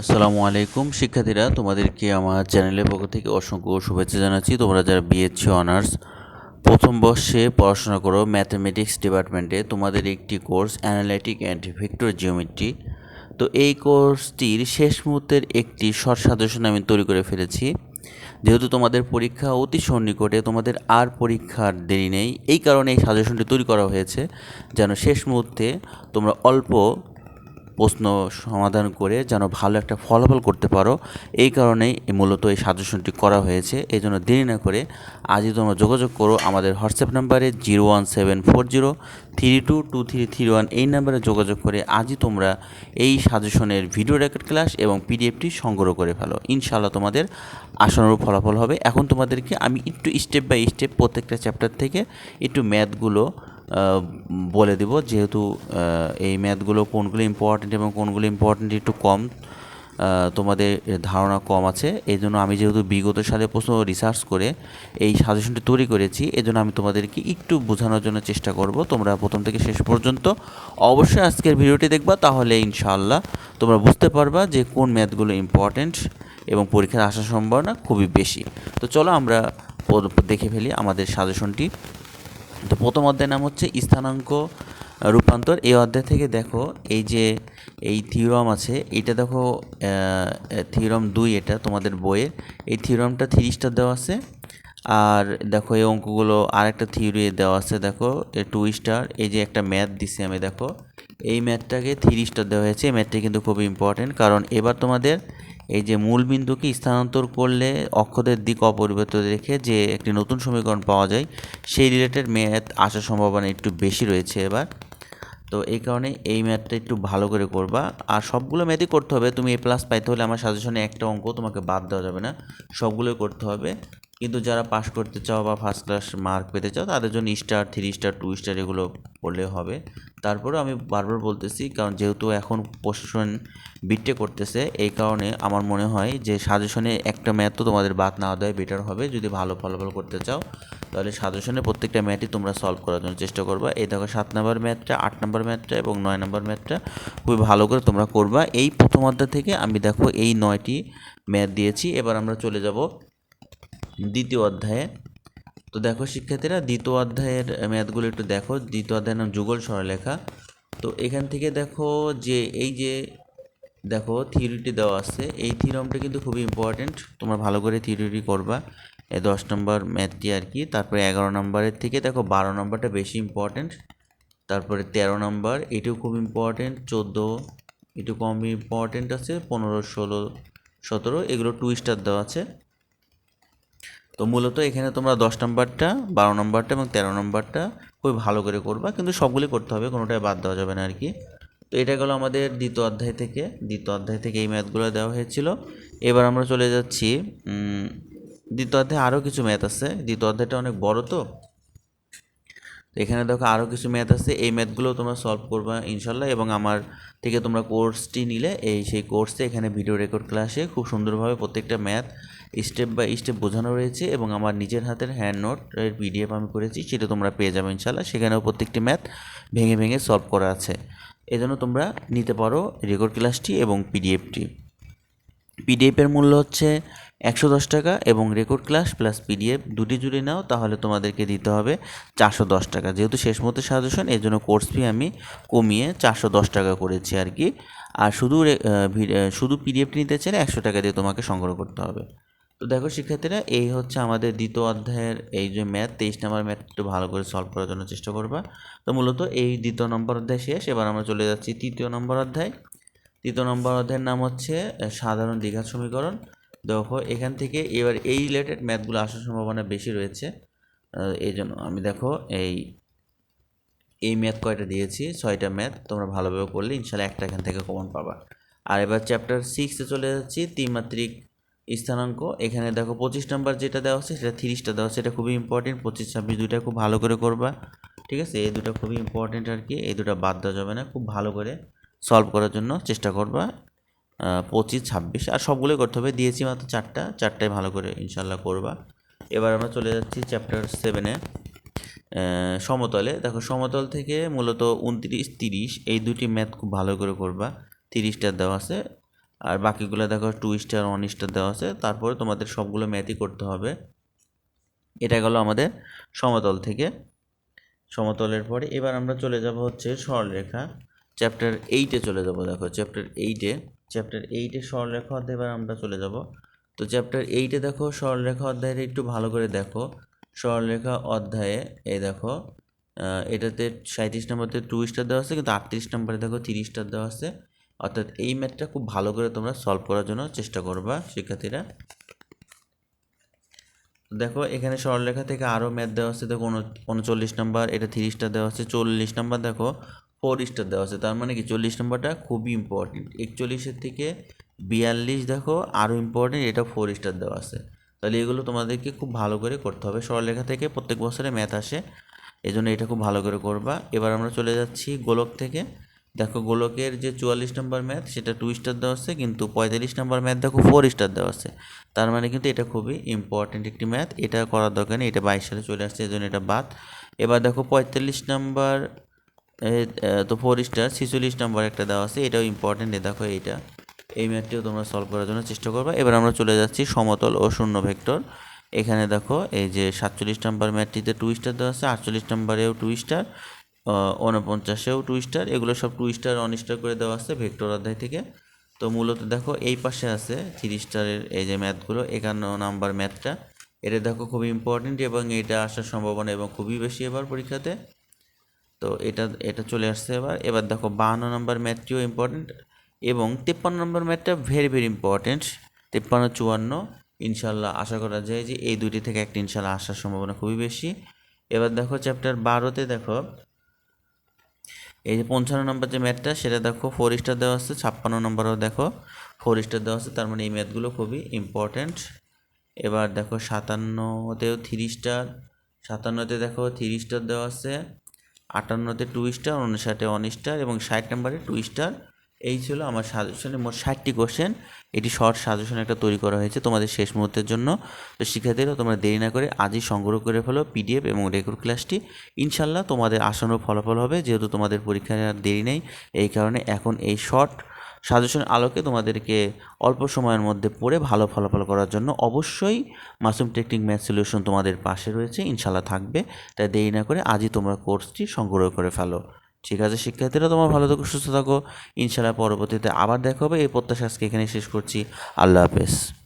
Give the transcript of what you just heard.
আসসালামু আলাইকুম। শিক্ষার্থীরা, তোমাদেরকে আমার চ্যানেলের পক্ষ থেকে অসংখ্য শুভেচ্ছা জানাচ্ছি। তোমরা যারা বিএসসি অনার্স প্রথম বর্ষে পড়াশোনা করো ম্যাথামেটিক্স ডিপার্টমেন্টে তোমাদের একটি course analytic and vector geometry তো এই কোর্সটির শেষ মুহূর্তের একটি শর্ট সাজেশন আমি তৈরি করে ফেলেছি। যেহেতু তোমাদের পরীক্ষা অতি সন্নিকটে, তোমাদের আর পরীক্ষার দেরি নেই। এই কারণে এই সাজেশনটি তৈরি করা হয়েছে, যেন শেষ মুহূর্তে তোমরা অল্প প্রশ্ন সমাধান করে যেন ভালো একটা ফলাফল করতে পারো। এই কারণেই মূলত এই সাজেশনটি করা হয়েছে। এই জন্য দেরি না করে আজই তোমরা যোগাযোগ করো আমাদের হোয়াটসঅ্যাপ নাম্বারে zero one seven four zero three two two three three one. এই নাম্বারে যোগাযোগ করে আজই তোমরা এই সাজেশনের ভিডিও রেকর্ড ক্লাস এবং পিডিএফটি সংগ্রহ করে ফেলো। ইনশাআল্লাহ তোমাদের আশানুরূপ ফলাফল হবে। এখন তোমাদেরকে আমি একটু স্টেপ বাই স্টেপ প্রত্যেকটা চ্যাপ্টার থেকে একটু ম্যাথগুলো বলে দেব যেহেতু এই ম্যাথগুলো কোনগুলো ইম্পর্ট্যান্ট এবং কোনগুলো ইম্পর্ট্যান্ট একটু কম তোমাদের ধারণা কম আছে। এই জন্য আমি যেহেতু বিগত সালে প্রশ্ন রিসার্চ করে এই সাজেশনটি তৈরি করেছি, এই জন্য আমি তোমাদেরকে একটু বোঝানোর জন্য চেষ্টা করব। তোমরা প্রথম থেকে শেষ পর্যন্ত অবশ্যই আজকের ভিডিওটি দেখবা, তাহলে ইনশাআল্লাহ তোমরা বুঝতে পারবা যে কোন ম্যাথগুলো ইম্পর্ট্যান্ট এবং পরীক্ষার আসার সম্ভাবনা খুবই বেশি। তো চলো আমরা দেখে ফেলি আমাদের সাজেশনটি তো প্রথম অধ্যায়ের নাম হচ্ছে স্থানাঙ্ক রূপান্তর। এই অধ্যায় থেকে দেখো এই যে এই থিওরম আছে, এটা দেখো থিওরম দুই এটা তোমাদের বইয়ের এই থিওরমটা থ্রি স্টার দেওয়া আছে। আর দেখো এই অঙ্কগুলো আরেকটা থিওরি দেওয়া আছে, দেখো টু স্টার এই যে একটা ম্যাথ দিছি আমি, দেখো। এই ম্যাথটাকে থ্রি স্টার দেওয়া হয়েছে। এই ম্যাথটা কিন্তু খুবই ইম্পর্টেন্ট কারণ এবার তোমাদের এই যে মূল বিন্দুকে স্থানান্তর করলে অক্ষদের দিক অপরিবর্তিত রেখে যে একটি নতুন সমীকরণ পাওয়া যায়, সেই রিলেটেড ম্যাথ আসার সম্ভাবনা একটু বেশি রয়েছে এবার। তো এই কারণে এই ম্যাথটা একটু ভালো করে করবা। আর সবগুলো ম্যাথই করতে হবে। তুমি এ প্লাস পাইতে হলে আমার সাজেশনে একটা অঙ্ক তোমাকে বাদ দেওয়া যাবে না। সবগুলোই করতে হবে। কিন্তু যারা পাস করতে চাও বা ফার্স্ট ক্লাস মার্ক পেতে চাও, তাদের জন্য star three star two star এগুলো পড়লে হবে। তারপরেও আমি বারবার বলতেছি, কারণ যেহেতু এখন প্রশাসন বিটে করতেছে, এই কারণে আমার মনে হয় যে সাজেশনে একটা ম্যাথ তো তোমাদের বাদ না দেওয়া বেটার হবে। যদি ভালো ফলাফল করতে চাও, তাহলে সাজেশনে প্রত্যেকটা ম্যাথই তোমরা সলভ করার জন্য চেষ্টা করবা। এই দেখো, সাত নম্বর ম্যাথটা, আট নম্বর ম্যাথটা এবং নয় নম্বর ম্যাথটা খুবই ভালো করে তোমরা করবা। এই প্রথম অধ্যায় থেকে আমি দেখো এই নয়টি ম্যাথ দিয়েছি। এবার আমরা চলে যাব দ্বিতীয় অধ্যায়ে। তো দেখো, শিক্ষার্থীরা দ্বিতীয় অধ্যায়ের ম্যাথগুলো একটু দেখো। দ্বিতীয় অধ্যায়ের নাম যুগল সরলেখা তো এখান থেকে দেখো যে এই যে দেখো থিওরিটি দেওয়া আছে। এই থিওরামটা কিন্তু খুবই ইম্পর্টেন্ট তোমরা ভালো করে থিওরিটি করবা। এই দশ নম্বর ম্যাথটি আর কি। তারপরে এগারো নম্বরের থেকে দেখো, বারো নম্বরটা বেশি ইম্পর্টেন্ট তারপরে তেরো নম্বর, এটিও খুব ইম্পর্টেন্ট চোদ্দ, একটু কম ইম্পর্টেন্ট আছে। পনেরো, ষোলো, সতেরো, এগুলো টু স্টার দেওয়া আছে। তো মূলত এখানে তোমরা দশ নম্বরটা, বারো নম্বরটা এবং তেরো নম্বরটা খুবই ভালো করে করবা, কিন্তু সবগুলি করতে হবে, কোনোটাই বাদ দেওয়া যাবে না আর কি। তো এটা গেলো আমাদের দ্বিতীয় অধ্যায় থেকে, দ্বিতীয় অধ্যায় থেকে এই ম্যাথগুলো দেওয়া হয়েছিল। এবার আমরা চলে যাচ্ছি দ্বিতীয় অধ্যায়ে আরও কিছু ম্যাথ আছে। দ্বিতীয় অধ্যায়টা অনেক বড় তো। তো এখানে দেখো আরও কিছু ম্যাথ আছে। এই ম্যাথগুলো তোমরা সলভ করবা ইনশাল্লাহ এবং আমার থেকে তোমরা কোর্সটি নিলে। এই সেই কোর্সে এখানে ভিডিও রেকর্ড ক্লাসে খুব সুন্দরভাবে প্রত্যেকটা ম্যাথ স্টেপ বাই স্টেপ বোঝানো রয়েছে এবং আমার নিজের হাতের হ্যান্ড নোট এর পিডিএফ আমি করেছি, সেটা তোমরা পেয়ে যাবে ইনশাল্লাহ সেখানেও প্রত্যেকটি ম্যাথ ভেঙে ভেঙে সলভ করা আছে। এজন্য তোমরা নিতে পারো রেকর্ড ক্লাসটি এবং পিডিএফটি পিডিএফের মূল্য হচ্ছে একশো দশ টাকা এবং রেকর্ড ক্লাস প্লাস পিডিএফ দুটি জুড়ে নাও, তাহলে তোমাদেরকে দিতে হবে চারশো দশ টাকা। যেহেতু শেষ মতো সাজেশন এই জন্য কোর্স ফি আমি কমিয়ে চারশো দশ টাকা করেছি আর কি। আর শুধু শুধু পিডিএফটি নিতে চাইলে একশো টাকা দিয়ে তোমাকে সংগ্রহ করতে হবে। তো দেখো, শিক্ষার্থীরা, এই হচ্ছে আমাদের দ্বিতীয় অধ্যায়ের এই যে ম্যাথ তেইশ নম্বর ম্যাথ একটু ভালো করে সলভ করার জন্য চেষ্টা করবা। তো মূলত এই দ্বিতীয় নম্বর অধ্যায় শেষ, এবার আমরা চলে যাচ্ছি তৃতীয় নম্বর অধ্যায়। তৃতীয় নম্বর অধ্যায়ের নাম হচ্ছে সাধারণ দ্বিঘাত সমীকরণ। দেখো, এখান থেকে এবার এই রিলেটেড ম্যাথগুলো আসার সম্ভাবনা বেশি রয়েছে। এই জন্য আমি দেখো, এই এই ম্যাথ কয়টা দিয়েছি, ছয়টা ম্যাথ তোমরা ভালোভাবে করলে ইনশাল্লাহ একটা এখান থেকে কমন পাবা। আর এবার চ্যাপ্টার সিক্সে চলে যাচ্ছি, ত্রিমাত্রিক স্থানাঙ্ক। এখানে দেখো পঁচিশ নাম্বার যেটা দেওয়া হচ্ছে, সেটা তিরিশটা দেওয়া হচ্ছে। এটা খুবই ইম্পর্টেন্ট পঁচিশ ছাব্বিশ দুইটা খুব ভালো করে করবা। ঠিক আছে? এই দুটো খুবই ইম্পর্টেন্ট আর কি। এই দুটো বাদ দেওয়া যাবে না। খুব ভালো করে সলভ করার জন্য চেষ্টা করবা। পঁচিশ, ছাব্বিশ আর সবগুলোই করতে হবে। দিয়েছি মাত্র চারটা। চারটায় ভালো করে ইনশাল্লাহ করবা। এবার আমরা চলে যাচ্ছি চ্যাপ্টার সেভেনে সমতলে। দেখো সমতল থেকে মূলত উনত্রিশ, তিরিশ, এই দুটি ম্যাথ খুব ভালো করে করবা। তিরিশটা দেওয়া আছে। আর বাকিগুলো দেখো টু স্টার ওয়ান স্টার দেওয়া আছে। তারপরে তোমাদের সবগুলো ম্যাথই করতে হবে। এটা গেল আমাদের সমতল থেকে। সমতলের পরে এবার আমরা চলে যাব হচ্ছে সরলরেখা। চ্যাপ্টার এইটে চলে যাব দেখো চ্যাপ্টার এইটে চ্যাপ্টার এইটে সরলরেখা অধ্যায় এবার আমরা চলে যাব। তো চ্যাপ্টার এইটে দেখো সরলরেখা অধ্যায়ের একটু ভালো করে দেখো। সরলরেখা অধ্যায়ে, এই দেখো এটাতে সাঁত্রিশ নম্বরতে টু স্টার দেওয়া আছে, কিন্তু আটত্রিশ নম্বরে দেখো তিরিশ স্টার দেওয়া আছে। অর্থাৎ এই ম্যাথটা খুব ভালো করে তোমরা সলভ করার জন্য চেষ্টা করবা শিক্ষার্থীরা। দেখো, এখানে সরলরেখা থেকে আরও ম্যাথ দেওয়া আছে। দেখো, উন- উনচল্লিশ নাম্বার এটা থ্রি স্টার দেওয়া আছে। চল্লিশ নাম্বার দেখো ফোর স্টার দেওয়া আছে। তার মানে কি? চল্লিশ নাম্বারটা খুবই ইম্পর্টেন্ট একচল্লিশের থেকে বিয়াল্লিশ দেখো আরও ইম্পর্টেন্ট এটা ফোর স্টার দেওয়া আছে। তাহলে এগুলো তোমাদেরকে খুব ভালো করে করতে হবে। সরলরেখা থেকে প্রত্যেক বছরে ম্যাথ আসে। এই জন্য এটা খুব ভালো করে করবা। এবার আমরা চলে যাচ্ছি গোলক থেকে। দেখো গোলকের যে চুয়াল্লিশ নম্বর ম্যাথ সেটা টু স্টার দেওয়া আছে, কিন্তু পঁয়তাল্লিশ নম্বর ম্যাথ দেখো ফোর স্টার দেওয়া আছে। তার মানে কিন্তু এটা খুবই ইম্পর্টেন্ট একটি ম্যাথ এটা করার দরকার নেই, এটা বাইশ সালে চলে আসছে এই জন্য এটা বাদ। এবার দেখো পঁয়তাল্লিশ নম্বর তো ফোর স্টার ছিচল্লিশ নাম্বার একটা দেওয়া আছে, এটাও ইম্পর্টেন্ট এ দেখো এইটা। এই ম্যাথটিও তোমরা সলভ করার জন্য চেষ্টা করবে। এবার আমরা চলে যাচ্ছি সমতল ও শূন্য ভেক্টর। এখানে দেখো এই যে সাতচল্লিশ নম্বর ম্যাথটিতে টু স্টার দেওয়া আছে, আটচল্লিশ নম্বরেও টু স্টার উনপঞ্চাশেও টু স্টার এগুলো সব টু স্টার ওয়ান স্টার করে দেওয়া আছে ভেক্টর অধ্যায় থেকে। তো মূলত দেখো এই পাশে আছে থ্রি স্টারের এই যে ম্যাথগুলো, একান্ন নাম্বার ম্যাথটা। এটা দেখো খুবই ইম্পর্টেন্ট এবং এটা আসার সম্ভাবনা এবং খুবই বেশি এবার পরীক্ষাতে। তো এটা এটা চলে আসছে এবার। এবার দেখো বাহান্ন নম্বর ম্যাথটিও ইম্পর্টেন্ট এবং তিপ্পান্ন নম্বর ম্যাথটা ভেরি ভেরি ইম্পর্টেন্ট তিপ্পান্ন, চুয়ান্ন ইনশাল্লাহ আশা করা যায় যে এই দুটি থেকে একটা ইনশাল্লাহ আসার সম্ভাবনা খুবই বেশি। এবার দেখো চ্যাপ্টার বারোতে দেখো এই যে পঞ্চান্ন নম্বর যে ম্যাথটা সেটা দেখো ফোর স্টার দেওয়া আছে, ছাপ্পান্ন নম্বরও দেখো। ফোর স্টার দেওয়া আছে, তার মানে এই ম্যাথগুলো খুবই ইম্পর্ট্যান্ট এবার দেখো, সাতান্নতেও থ্রি স্টার সাতান্নতে দেখো থ্রি স্টার দেওয়া আছে, আটান্নতে টু স্টার উনষাটে ওয়ান স্টার এবং ষাট নম্বরে টু স্টার এই ছিল আমার সাজেশনে মোট ষাটটি কোশ্চেন এটি শর্ট সাজেশন একটা তৈরি করা হয়েছে তোমাদের শেষ মুহূর্তের জন্য। তো শিক্ষার্থীরা, তোমরা দেরি না করে আজই সংগ্রহ করে ফেলো পিডিএফ এবং রেকর্ড ক্লাসটি ইনশাল্লাহ তোমাদের আসানো ফলাফল হবে, যেহেতু তোমাদের পরীক্ষার দেরি নেই, এই কারণে এখন এই শর্ট সাজেশন আলোকে তোমাদেরকে অল্প সময়ের মধ্যে পড়ে ভালো ফলাফল করার জন্য অবশ্যই মাসুম টেকনিক ম্যাথ সলিউশন তোমাদের পাশে রয়েছে ইনশাল্লাহ থাকবে। তাই দেরি না করে আজই তোমরা কোর্সটি সংগ্রহ করে ফেলো। ঠিক আছে, শিক্ষার্থীরা তোমার ভালো থাকো, সুস্থ থাকো। ইনশাআল্লাহ পরবর্তীতে আবার দেখা হবে। এই প্রত্যাশা আজকে এখানে শেষ করছি। আল্লাহ হাফেজ।